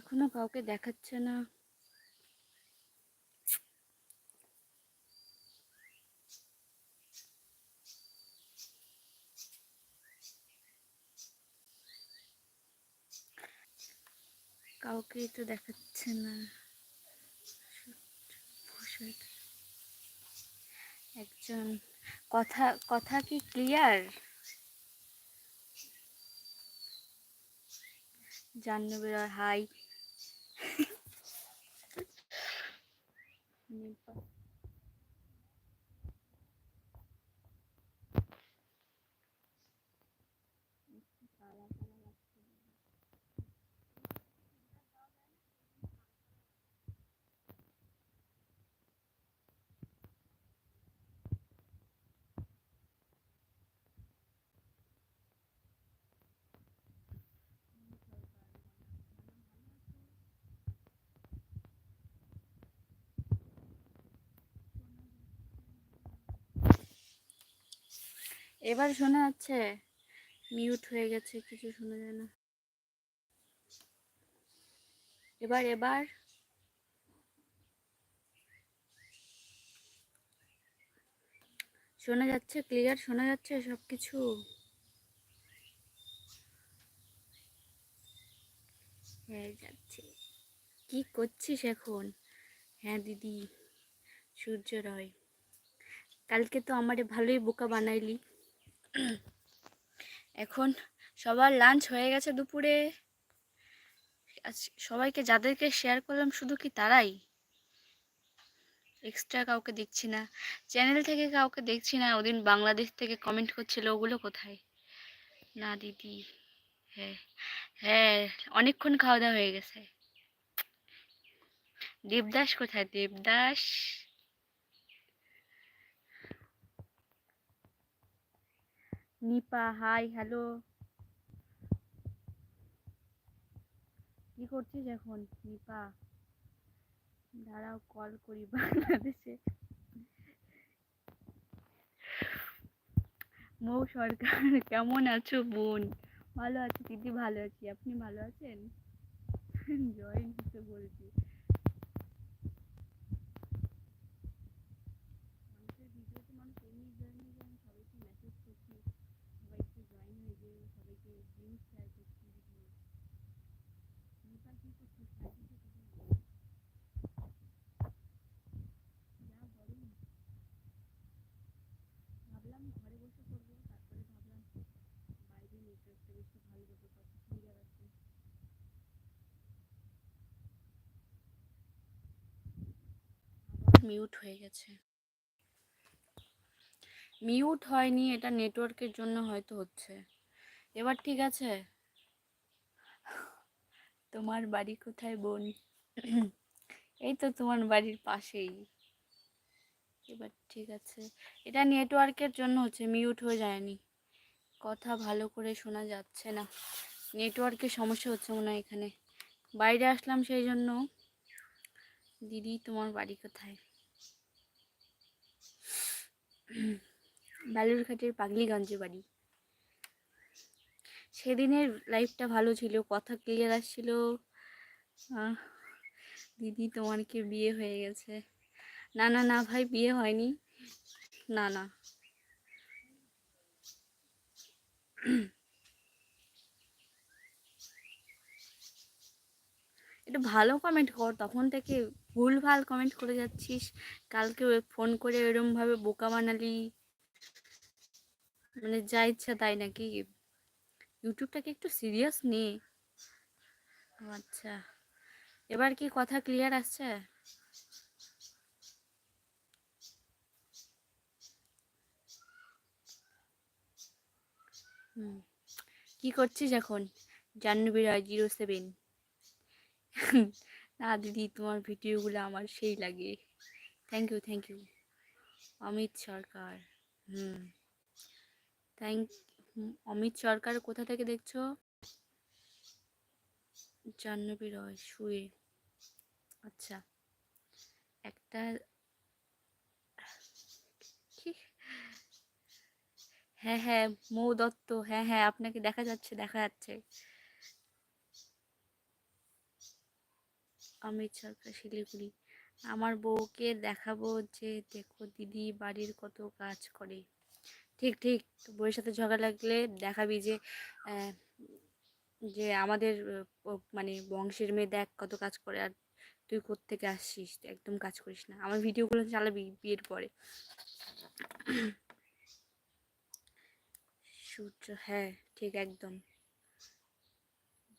এখনও কাউকে দেখাচ্ছে না। কাউকেই তো দেখাচ্ছে না। একজন, কথা কথা কি ক্লিয়ার জাহ্নবীর হাই। Не এবার শোনা যাচ্ছে? মিউট হয়ে গেছে, কিছু শোনা যায় না। এবার এবার? শোনা যাচ্ছে? ক্লিয়ার শোনা যাচ্ছে সব কিছু হয়ে যাচ্ছে। কি করছিস এখন? হ্যাঁ দিদি। সূর্য রয় কালকে তো আমারে ভালোই বোকা বানাইলি। এখন সবার লাঞ্চ হয়ে গেছে দুপুরে। সবাইকে যাদেরকে শেয়ার করলাম শুধু কি তারাই? এক্সট্রা কাউকে দেখছি না। চ্যানেল থেকে কাউকে দেখছি না, ওদিন বাংলাদেশ থেকে কমেন্ট করছিল, ওগুলো কোথায়? না, দিদি হ্যাঁ হ্যাঁ অনেকক্ষণ খাওয়া দাওয়া হয়ে গেছে। দেবদাস কোথায়? দেবদাস নিপা হাই হ্যালো কি করছিস এখন নিপা দাঁড়াও কল করি বাংলাদেশে। মৌ সরকার, কেমন আছো বোন? ভালো আছি, দিদি ভালো আছি, আপনি ভালো আছেন? জয়েন হতে বলছি মানুষের ভিডিওতে মানুষ এমনি জয়েন হয়ে যায় আমি সবাইকে মেসেজ করছি সবাইকে জয়েন হয়ে যে সবাইকে লিঙ্ক শেয়ার করছি ভিডিও নিপা কি করছিস সাইডে কথা বল যা গরম ভাবলাম ঘরে বসে করব তারপরে ভাবলাম বাইরে নেটওয়ার্কটা বেশি ভালো হবে কথা ক্লিয়ার আছে মিউট হয়ে গেছে। মিউট হয়নি, এটা নেটওয়ার্কের জন্য হয়তো হচ্ছে। এবার ঠিক আছে? তোমার বাড়ি কোথায়, বোন? এই তো তোমার বাড়ির পাশেই। এবার ঠিক আছে। এটা নেটওয়ার্কের জন্য হচ্ছে মিউট হয়ে যায়নি। কথা ভালো করে শোনা যাচ্ছে না। নেটওয়ার্কের সমস্যা হচ্ছে মনে হয় এখানে। বাইরে আসলাম সেই জন্য। দিদি, তোমার বাড়ি কোথায়? বালুরঘাটের পাগলিগঞ্জে বাড়ি। সেদিনের লাইফটা ভালো ছিল, কথা ক্লিয়ার আসছিল দিদি তোমার কি বিয়ে হয়ে গেছে। না না না ভাই, বিয়ে হয়নি। না না। একটু ভালো কমেন্ট কর, তখন থেকে ভুল ভালো কমেন্ট করে যাচ্ছিস। কালকে ফোন করে এরম ভাবে বোকা বানালি। মানে যা ইচ্ছা তাই নাকি? ইউটিউবটাকে একটু সিরিয়াস নে। আচ্ছা। এবার কি কথা ক্লিয়ার আসছে? হুম। কি করছিস এখন? জাহ্নবী রায় জিরো সেভেন না দিদি, তোমার ভিডিওগুলো আমার সেই লাগে। Thank you thank you Amit Sarkar, hmm. Thank Amit Sarkar কোথা থেকে দেখছ? জাহ্নবী রয়, শুয়ে। আচ্ছা। একটা হ্যাঁ হ্যাঁ মৌ দত্ত হ্যাঁ হ্যাঁ আপনাকে দেখা যাচ্ছে দেখা যাচ্ছে। অমিত সরকার শিলিগুড়ি আমার বউকে দেখাবো যে, দেখো দিদি বাড়ির কত কাজ করে। ঠিক ঠিক, বউয়ের সাথে ঝগড়া লাগলে দেখাবি যে যে আমাদের মানে বংশের মেয়ে দেখ কত কাজ করে আর তুই কোত্থেকে আসছিস? একদম কাজ করিস না। আমার ভিডিওগুলো চালাবি বিয়ের পরে। সূর্য হ্যাঁ ঠিক একদম।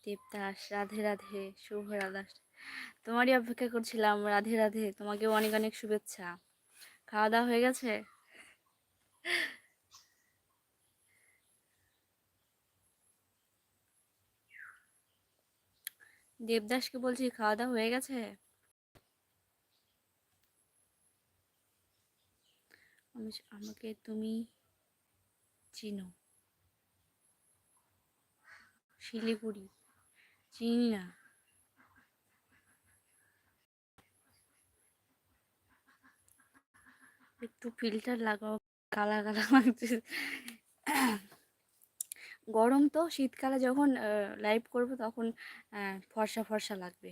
দেবদাস, রাধে রাধে, শুভ রাধা। তোমারই অপেক্ষা করছিলাম। রাধে রাধে, তোমাকেও অনেক অনেক শুভেচ্ছা। খাওয়া দাওয়া হয়ে গেছে? দেবদাসকে বলছি খাওয়া দাওয়া হয়ে গেছে? আমি আমাকে তুমি চিনো। শিলিগুড়ি। চিনি না। একটু ফিল্টার লাগাও, কালা কালা লাগছে। গরম তো, শীতকালে যখন লাইভ করব তখন ফর্সা ফর্সা লাগবে।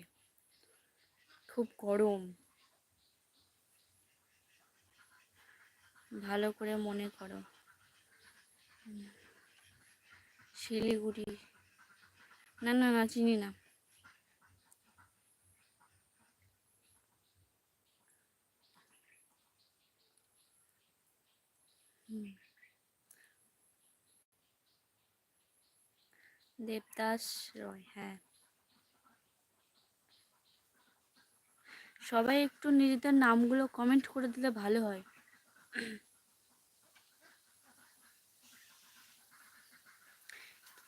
খুব গরম। ভালো করে মনে করো। শিলিগুড়ি। না না না, চিনি না। দেবদাস রয় হ্যাঁ। সবাই একটু নিজেদের নামগুলো কমেন্ট করে দিলে ভালো হয়।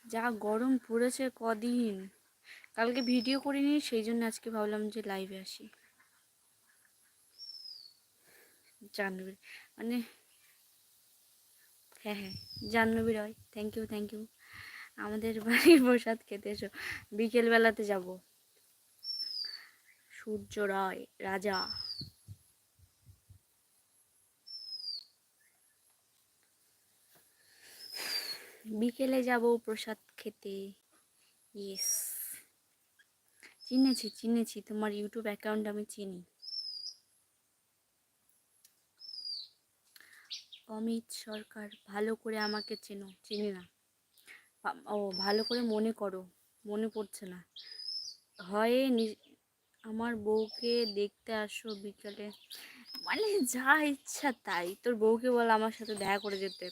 যা গরম পড়েছে কদিন। কালকে ভিডিও করিনি, সেই জন্য আজকে ভাবলাম যে লাইভে আসি। জাহ্নবী মানে হ্যাঁ হ্যাঁ। Jahnavi Roy thank you thank you আমাদের বাড়ির প্রসাদ খেতে এসো। বিকেলবেলাতে যাব। সূর্য রায়, রাজা। বিকেলে যাব প্রসাদ খেতে। ইয়েস চিনেছি চিনেছি। তোমার ইউটিউব অ্যাকাউন্ট আমি চিনি। অমিত সরকার ভালো করে আমাকে চেনো, চিনি না। ও ভালো করে মনে করো, মনে পড়ছে না। হয় আমার বউকে দেখতে আসো বিকালে। মানে যা ইচ্ছা তাই, তোর বউকে বল আমার সাথে দেখা করে যেতে।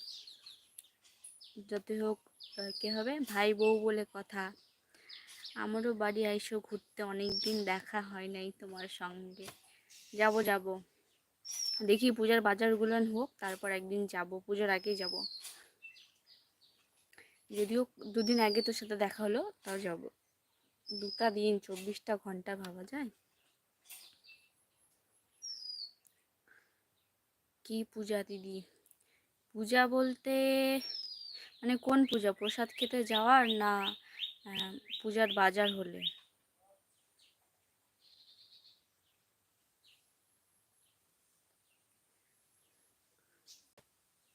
যতই হোক কে হবে? ভাই বউ বলে কথা। আমারও বাড়ি আইসো ঘুরতে অনেক দিন দেখা হয় নাই তোমার সঙ্গে। যাব যাব। দেখি পূজার বাজারগুলো হোক, তারপর একদিন যাব, পূজার আগেই যাব। যদিও দুদিন আগে তোর সাথে দেখা হলো, তাও যাব। দুটা দিন, চব্বিশটা ঘণ্টা ভাবা যায়। কি পূজা দিদি? পূজা বলতে মানে কোন পূজা? প্রসাদ খেতে যাওয়ার না পূজার বাজার হলে?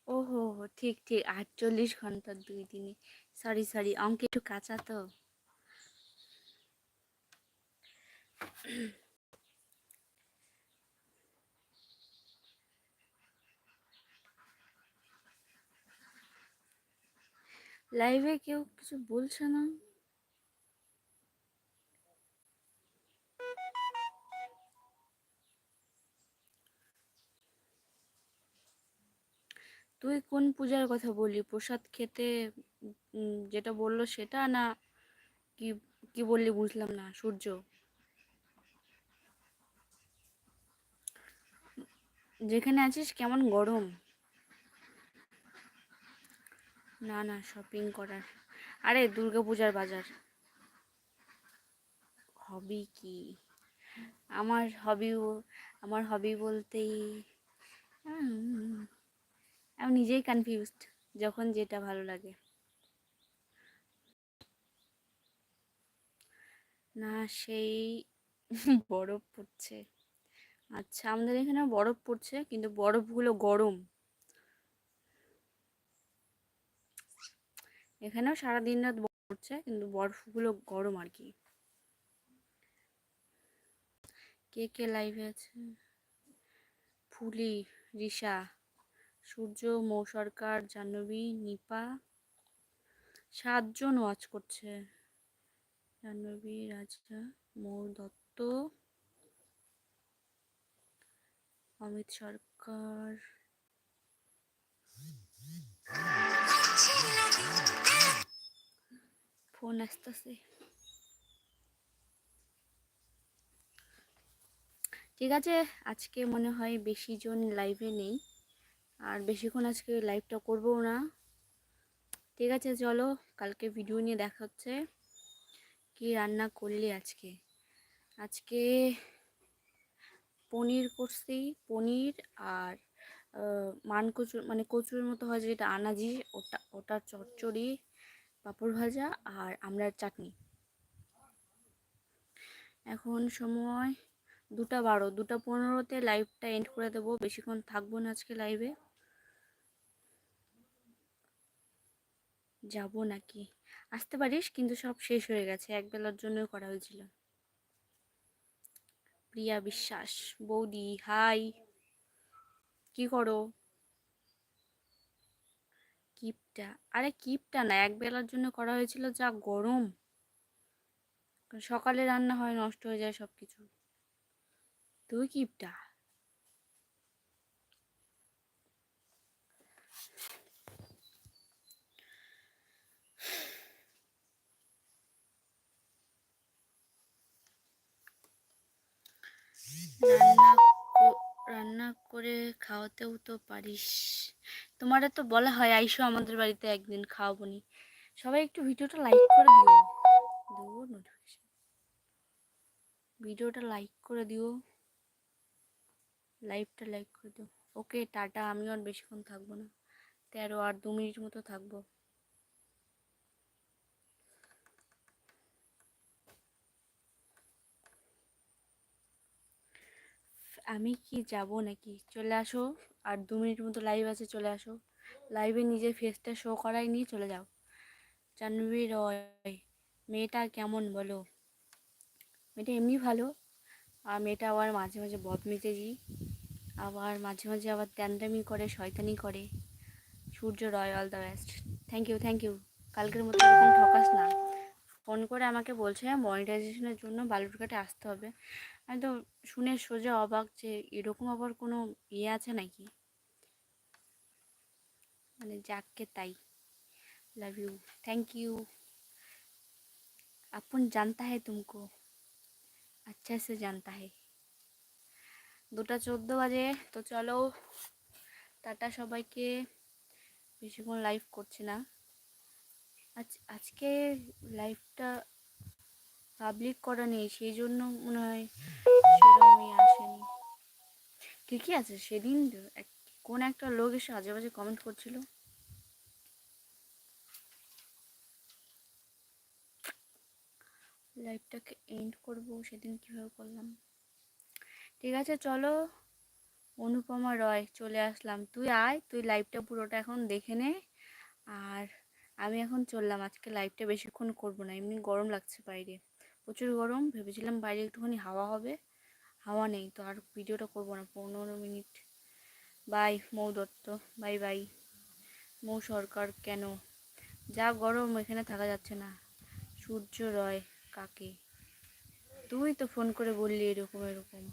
ওহো, ঠিক ঠিক। আটচল্লিশ ঘণ্টা দুই দিনে। সরি সরি, অঙ্ক একটু কাঁচা তো। লাইভে কেউ কিছু বলছে না? তুই কোন পূজার কথা বলি প্রসাদ খেতে যেটা বলল সেটা না কি কি বললি বুঝলাম না, সূর্য? যেখানে আছিস কেমন গরম? না না শপিং করার। আরে দুর্গা পূজার বাজার। হবি কি? আমার হবি আমার হবি বলতেই আমি নিজেই কনফিউজড যখন যেটা ভালো লাগে। না, সেই বরফ পড়ছে। আচ্ছা আমাদের এখানে বরফ পড়ছে, কিন্তু বরফগুলো গরম। এখানেও সারাদিন রাত পড়ছে, কিন্তু বরফগুলো গরম আর কি। কে কে লাইভে আছে? ফুলি, রিশা। সূর্য, মৌ সরকার, জাহ্নবী, নিপা। সাতজন ওয়াচ করছে। জাহ্নবী, রাজা, মৌ, দত্ত, অমিত সরকার। ফোন আসতেছে। ঠিক আছে, আজকে মনে হয় বেশি জন লাইভে নেই। আর বেশিক্ষণ আজকে লাইভটা করব না। ঠিক আছে, চলো কালকে ভিডিও নিয়ে দেখা হচ্ছে। কি রান্না করলি আজকে? আজকে পনির করছি, পনির আর মান কচুর মানে কচুর মতো হয় যেটা আনাজি, ওটা ওটার চচ্চড়ি, পাঁপড় ভাজা আর আমড়ার চাটনি। এখন সময় দুটা বারো, দুটা পনেরোতে লাইভটা এন্ড করে দেবো। বেশিক্ষণ থাকব না আজকে লাইভে যাব নাকি? আসতে পারিস? কিন্তু সব শেষ হয়ে গেছে। এক বেলার জন্য করা হয়েছিল। প্রিয়া বিশ্বাস, বৌদি, হাই। কি করো? কিপটা? আরে কিপটা না এক বেলার জন্য করা হয়েছিল যা গরম। সকালে রান্না হয়, নষ্ট হয়ে যায় সব কিছু তুই কিপটা? রান্না রান্না করে খাওয়াতেও তো পারিস। তোমারে তো বলা হয়, আইসো আমাদের বাড়িতে একদিন খাওয়াবো নি সবাই একটু ভিডিওটা লাইক করে দিও। দিও নোটিফিকেশন ভিডিওটা লাইক করে দিও। লাইভটা লাইক করে দিও। ওকে টাটা, আমিও আর বেশিক্ষণ থাকব না। তেরো আর দু মিনিট মতো থাকব। আমি কি যাব নাকি? চলে আসো। আর দু মিনিট মতো লাইভ আছে, চলে আসো। লাইভে নিজের ফেসটা শো করাই নিয়ে চলে যাও। জাহ্নবী রয়, মেয়েটা কেমন বলো? মেয়েটা এমনি ভালো। আর মেয়েটা আবার মাঝে মাঝে বদ মেজেজি। আবার মাঝে মাঝে আবার ট্যান্ডামি করে, শয়তানি করে। Surya Roy all the best thank you thank you কালকের মতো ঠকাস না। ফোন করে আমাকে বলছে মনিটাইজেশনের জন্য বালুরঘাটে আসতে হবে। আমি তো শুনে সোজা অবাক যে এরকম আবার কোনো ইয়ে আছে নাকি মানে যাকে তাই লাভ ইউ থ্যাংক ইউ अपन জানতা है तुमको अच्छा से जानता है দুটা চোদ্দো বাজে তো চলো টাটা সবাইকে বেশিক্ষণ লাইভ করছি না আজ আজকে লাইভটা পাবলিক করা নেই সেই জন্য মনে হয় সেরকমই আসেনি। ঠিকই আছে? সেদিন কোন একটা লোক এসে আজে বাজে কমেন্ট করছিল লাইভটাকে এন্ড করব, সেদিন কীভাবে করলাম। ঠিক আছে, চলো। অনুপমা রয়, চলে আসলাম। তুই আয়, তুই লাইভটা পুরোটা এখন দেখে নে। আর আমি এখন চললাম। আজকে লাইভটা বেশিক্ষণ করব না, এমনি গরম লাগছে বাইরে। প্রচুর গরম, ভেবেছিলাম বাইরে একটুখানি হাওয়া হবে। হাওয়া নেই তো, আর ভিডিওটা করব না। পনেরো minute. Bye, Mou Dutta. Bye bye. Mou Sarkar, কেন? যা গরম, এখানে থাকা যাচ্ছে না। সূর্য রয় কাকে? তুই তো ফোন করে বললি এরকম এরকম।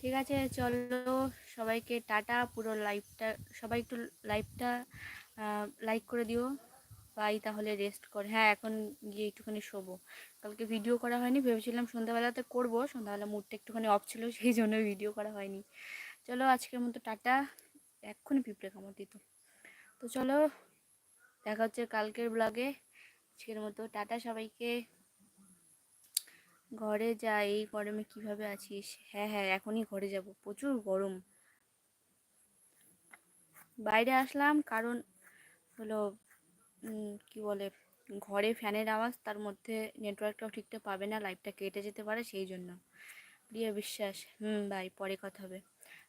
ঠিক আছে, চলো সবাইকে টাটা। পুরো লাইভটা সবাই একটু লাইভটা লাইক করে দিও। পাই তাহলে রেস্ট কর। হ্যাঁ এখন গিয়ে একটুখানি শোবো। কালকে ভিডিও করা হয়নি, ভেবেছিলাম সন্ধ্যাবেলাতে করব। সন্ধ্যাবেলা মুডটা একটুখানি অফ ছিল, সেই জন্য ভিডিও করা হয়নি। চলো, আজকের মতো টাটা। এক্ষুনি পিঁপড়ে কামড় দিত। তো চলো, দেখা হচ্ছে কালকের ব্লগে আজকের মতো টাটা সবাইকে। ঘরে যা এই গরমে কীভাবে আছিস? হ্যাঁ হ্যাঁ এখনই ঘরে যাব। প্রচুর গরম। বাইরে আসলাম কারণ হলো কি বলে, ঘরে ফ্যানের আওয়াজ, তার মধ্যে নেটওয়ার্কটাও ঠিকঠাক পাবে না লাইভটা কেটে যেতে পারে, সেই জন্য। প্রিয় বিশ্বাস, হুম ভাই পরে কথা হবে।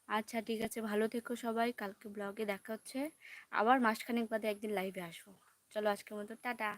আচ্ছা ঠিক আছে, ভালো থেকো সবাই, কালকে ব্লগে দেখা হচ্ছে। আবার মাসখানেক বাদে একদিন লাইভে আসব। চলো আজকের মতো, টাটা।